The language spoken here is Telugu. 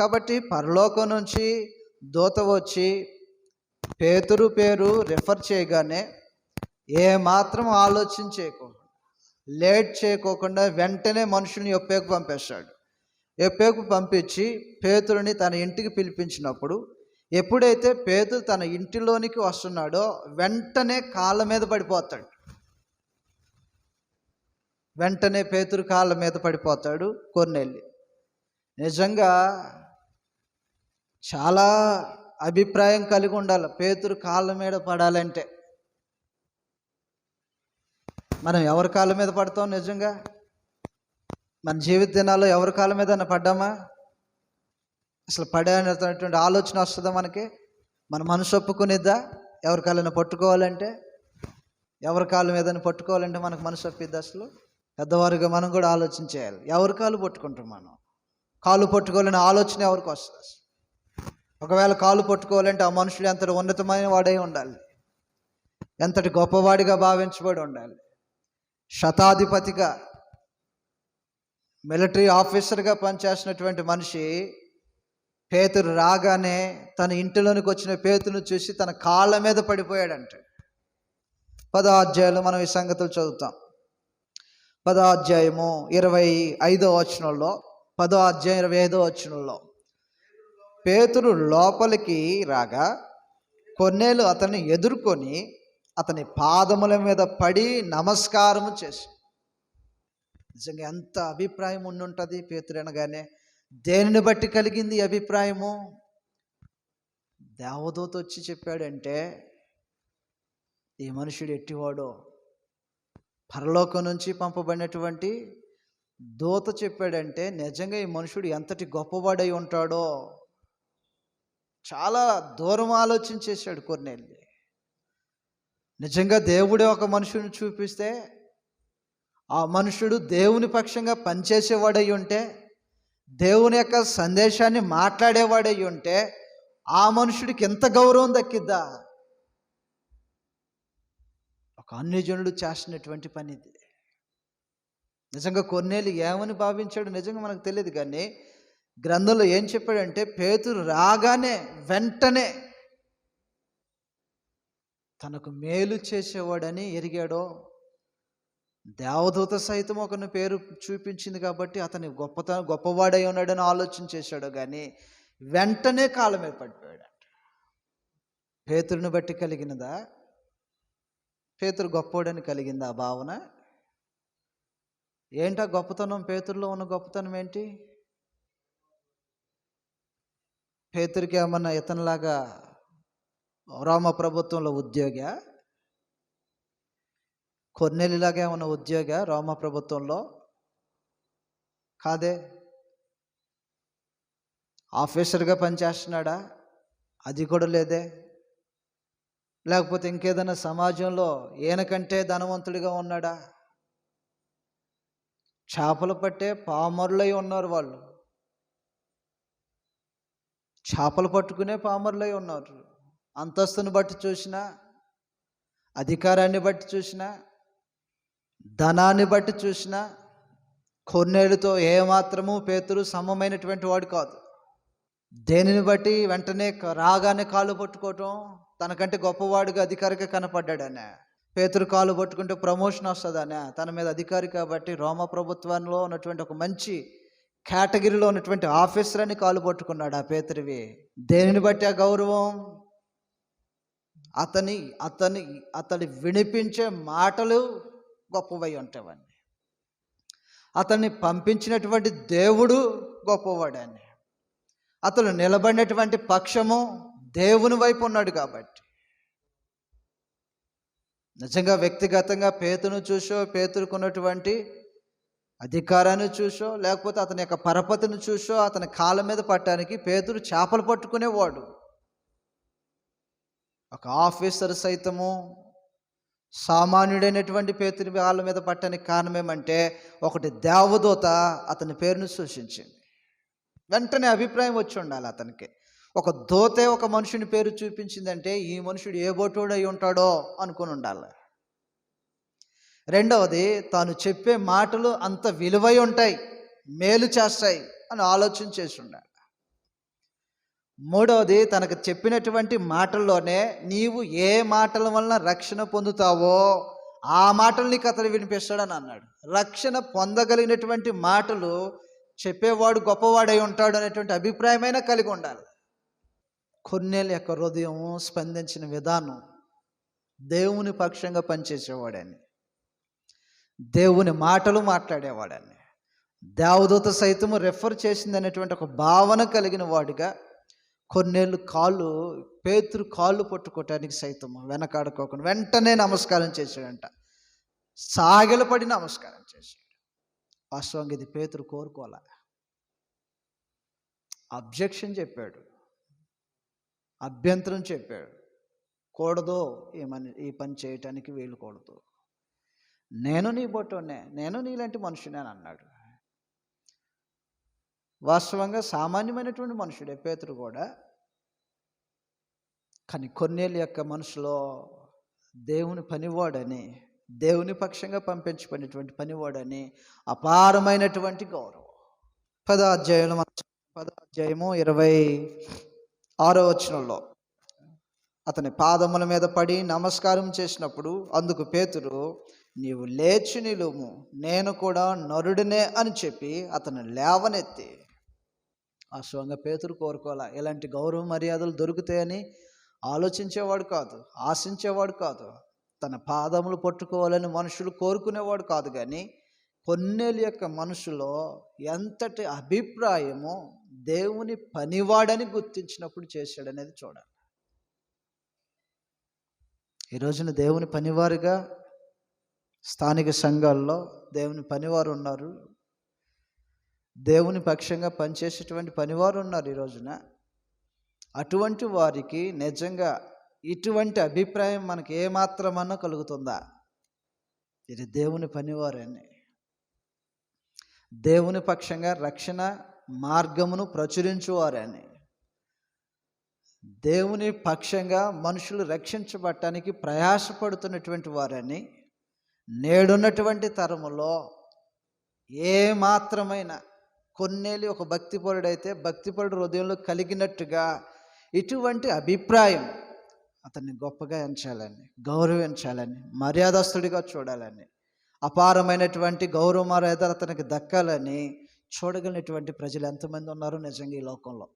కాబట్టి పరలోకం నుంచి దూత వచ్చి పేతురు పేరు రెఫర్ చేయగానే ఏ మాత్రం ఆలోచన చేయకుండా లేట్ చేయకోకుండా వెంటనే మనుషుల్ని ఎప్పేకు పంపేశాడు. ఎప్పేకు పంపించి పేతురుని తన ఇంటికి పిలిపించినప్పుడు ఎప్పుడైతే పేతురు తన ఇంటిలోనికి వస్తున్నాడో వెంటనే కాళ్ళ మీద పడిపోతాడు. వెంటనే పేతురు కాళ్ళ మీద పడిపోతాడు కొన్నెల్లి నిజంగా చాలా అభిప్రాయం కలిగి ఉండాలి. పేతురు కాళ్ళ మీద పడాలంటే. మనం ఎవరి కాళ్ళ మీద పడతాం నిజంగా? మన జీవిత దినాల్లో ఎవరి కాళ్ళ మీద పడ్డామా? అసలు పడేటటువంటి ఆలోచన వస్తుందా మనకి? మన మనసు ఒప్పుకునేద్దా? ఎవరి కాళ్ళని పట్టుకోవాలంటే? ఎవరి కాళ్ళ మీద పట్టుకోవాలంటే మనకు మనసు ఒప్పిద్ది అసలు? పెద్దవారుగా మనం కూడా ఆలోచన చేయాలి. ఎవరి కాళ్ళు పట్టుకుంటాం మనం? కాళ్ళు పట్టుకోవాలనే ఆలోచన ఎవరికి వస్తుంది అసలు? ఒకవేళ కాళ్ళు పట్టుకోవాలంటే ఆ మనుషులు ఎంతటి ఉన్నతమైన వాడై ఉండాలి? ఎంతటి గొప్పవాడిగా భావించబడి ఉండాలి? శతాధిపతిగా మిలిటరీ ఆఫీసర్గా పనిచేసినటువంటి మనిషి పేతురు రాగానే తన ఇంటిలోనికి వచ్చిన పేతును చూసి తన కాళ్ళ మీద పడిపోయాడంట. పదో అధ్యాయంలో మనం ఈ సంగతులు చదువుతాం. పదో అధ్యాయము ఇరవై ఐదో వచనంలో పదో అధ్యాయం ఇరవై ఐదో వచనంలో. పేతురు లోపలికి రాగా కొన్నేళ్ళు అతన్ని ఎదుర్కొని అతని పాదముల మీద పడి నమస్కారం చేసి. నిజంగా ఎంత అభిప్రాయం ఉండుంటుంది పేతురు అనగానే. దేనిని బట్టి కలిగింది అభిప్రాయము? దేవదూత వచ్చి చెప్పాడంటే ఈ మనుషుడు ఎట్టివాడో? పరలోకం నుంచి పంపబడినటువంటి దూత చెప్పాడంటే నిజంగా ఈ మనుషుడు ఎంతటి గొప్పవాడై ఉంటాడో? చాలా దూరం ఆలోచన చేశాడు కొన్నేళ్ళు నిజంగా దేవుడే ఒక మనుషుని చూపిస్తే ఆ మనుషుడు దేవుని పక్షంగా పనిచేసేవాడై ఉంటే దేవుని యొక్క సందేశాన్ని మాట్లాడేవాడై ఉంటే ఆ మనుషుడికి ఎంత గౌరవం దక్కిద్దా? ఒక అన్యజనుడు చేసినటువంటి పని ఇది నిజంగా కొన్నేళ్ళు ఏమని భావించాడు నిజంగా మనకు తెలియదు కానీ గ్రంథంలో ఏం చెప్పాడంటే పేతురు రాగానే వెంటనే తనకు మేలు చేసేవాడని ఎరిగాడో దేవదూత సైతం ఒకని పేరు చూపించింది కాబట్టి అతని గొప్పత గొప్పవాడై ఉన్నాడని ఆలోచన చేశాడు కానీ వెంటనే కాలం మీద పేతురుని బట్టి కలిగినదా? పేతురు గొప్పవాడని కలిగిందా భావన? ఏంటా గొప్పతనం? పేతురులో ఉన్న గొప్పతనం ఏంటి? పేతురికి ఏమన్నా ఇతనిలాగా రామ ప్రభుత్వంలో ఉద్యోగ? కొన్నెలిలాగా ఏమన్నా ఉద్యోగ రోమ ప్రభుత్వంలో? కాదే? ఆఫీసర్గా పనిచేస్తున్నాడా? అది కూడా లేదే. లేకపోతే ఇంకేదైనా సమాజంలో ఈయనకంటే ధనవంతుడిగా ఉన్నాడా? చేపలు పట్టే పామరులై ఉన్నారు వాళ్ళు. చేపలు పట్టుకునే పామరులై ఉన్నారు. అంతస్తుని బట్టి చూసినా అధికారాన్ని బట్టి చూసినా ధనాన్ని బట్టి చూసినా కొన్నేళ్ళతో ఏమాత్రము పేతురు సమమైనటువంటి వాడు కాదు. దేనిని బట్టి వెంటనే రాగానే కాళ్ళు పట్టుకోవటం తనకంటే గొప్పవాడిగా అధికారిగా కనపడ్డాడనే. పేతురు కాలు పట్టుకుంటే ప్రమోషన్ వస్తుందనే. తన మీద అధికారి కాబట్టి రోమ ప్రభుత్వంలో ఉన్నటువంటి ఒక మంచి కేటగిరీలో ఉన్నటువంటి ఆఫీసర్ అని కాలు పట్టుకున్నాడు ఆ పేతురివి దేనిని బట్టి ఆ గౌరవం? అతని అతని అతని వినిపించే మాటలు గొప్పవై ఉంటావని. అతన్ని పంపించినటువంటి దేవుడు గొప్పవాడని. అతను నిలబడినటువంటి పక్షము దేవుని వైపు ఉన్నాడు కాబట్టి. నిజంగా వ్యక్తిగతంగా పేతును చూసో పేతురుకున్నటువంటి అధికారాన్ని చూసో లేకపోతే అతని యొక్క పరపతిని చూసో అతని కాళ్ళ మీద పట్టడానికి పేతురు చేపలు పట్టుకునేవాడు. ఒక ఆఫీసర్ సైతము సామాన్యుడైనటువంటి పేతుని వాళ్ళ మీద పట్టడానికి కారణం ఏమంటే ఒకటి దేవదూత అతని పేరును సూచించింది. వెంటనే అభిప్రాయం వచ్చి ఉండాలి అతనికి. ఒక దోతే ఒక మనుషుని పేరు చూపించిందంటే ఈ మనుషుడు ఏ బోటోడు అయి ఉంటాడో అనుకుని ఉండాలి. రెండవది తాను చెప్పే మాటలు అంత విలువై ఉంటాయి మేలు చేస్తాయి అని ఆలోచన చేసి ఉన్నాడు మూడవది తనకు చెప్పినటువంటి మాటల్లోనే నీవు ఏ మాటల వలన రక్షణ పొందుతావో ఆ మాటలు నీకు అతడు వినిపిస్తాడని అన్నాడు. రక్షణ పొందగలిగినటువంటి మాటలు చెప్పేవాడు గొప్పవాడై ఉంటాడు అనేటువంటి అభిప్రాయమైన కలిగి ఉండాలి. కొన్నేళ్ళ యొక్క హృదయం స్పందించిన విధానం దేవుని పక్షంగా పనిచేసేవాడని. దేవుని మాటలు మాట్లాడేవాడని. దేవదూత సైతము రెఫర్ చేసింది అనేటువంటి ఒక భావన కలిగిన వాడిగా కొన్నేళ్ళు కాళ్ళు పేతురు కాళ్ళు పట్టుకోవటానికి సైతం వెనకాడుకోకుండా వెంటనే నమస్కారం చేశాడంట. సాగిలపడి నమస్కారం చేశాడు. వాస్తవంగా ఇది పేతురు కోరుకోలే అబ్జెక్షన్ చెప్పాడు. అభ్యంతరం చెప్పాడు. కూడదు ఈ మని ఈ పని చేయటానికి వీలుకూడదు నేను నీ బొట్టునే నేను నీలాంటి మనుషునే అని అన్నాడు. వాస్తవంగా సామాన్యమైనటువంటి మనుషుడే పేతురు కూడా. కానీ కొన్నేళ్ళ యొక్క మనసులో దేవుని పనివాడని దేవుని పక్షంగా పంపించబడినటువంటి పనివాడని అపారమైనటువంటి గౌరవం. పదాధ్యాయులు పదాధ్యాయము ఇరవై ఆరో వచనంలో అతని పాదముల మీద పడి నమస్కారం చేసినప్పుడు అందుకు పేతురు నీవు లేచి నిలుము నేను కూడా నరుడినే అని చెప్పి అతను లేవనెత్తి. అశ్వంగా పేతురు కోరుకోవాలా? ఇలాంటి గౌరవ మర్యాదలు దొరుకుతాయని ఆలోచించేవాడు కాదు ఆశించేవాడు కాదు. తన పాదములు పట్టుకోవాలని మనుషులు కోరుకునేవాడు కాదు కానీ కొన్నేళ్ళ యొక్క మనసులో ఎంతటి అభిప్రాయమో దేవుని పనివాడని గుర్తించినప్పుడు చేశాడనేది చూడాలి. ఈ రోజున దేవుని పనివారుగా స్థానిక సంఘాల్లో దేవుని పనివారు ఉన్నారు. దేవుని పక్షంగా పనిచేసేటువంటి పనివారు ఉన్నారు ఈ రోజున. అటువంటి వారికి నిజంగా ఇటువంటి అభిప్రాయం మనకి ఏమాత్రమన్నా కలుగుతుందా? ఇది దేవుని పనివారని దేవుని పక్షంగా రక్షణ మార్గమును ప్రచురించువారని దేవుని పక్షంగా మనుషులు రక్షించబడటానికి ప్రయాసపడుతున్నటువంటి వారని నేడున్నటువంటి తరములో ఏ మాత్రమైన కొన్నేళ్ళు ఒక భక్తిపరుడైతే భక్తిపరుడు హృదయంలో కలిగినట్టుగా ఇటువంటి అభిప్రాయం అతన్ని గొప్పగా ఎంచాలని గౌరవించాలని మర్యాదస్తుడిగా చూడాలని అపారమైనటువంటి గౌరవ మర్యాదలు అతనికి దక్కాలని చూడగలిగినటువంటి ప్రజలు ఎంతమంది ఉన్నారు నిజంగా ఈ లోకంలో.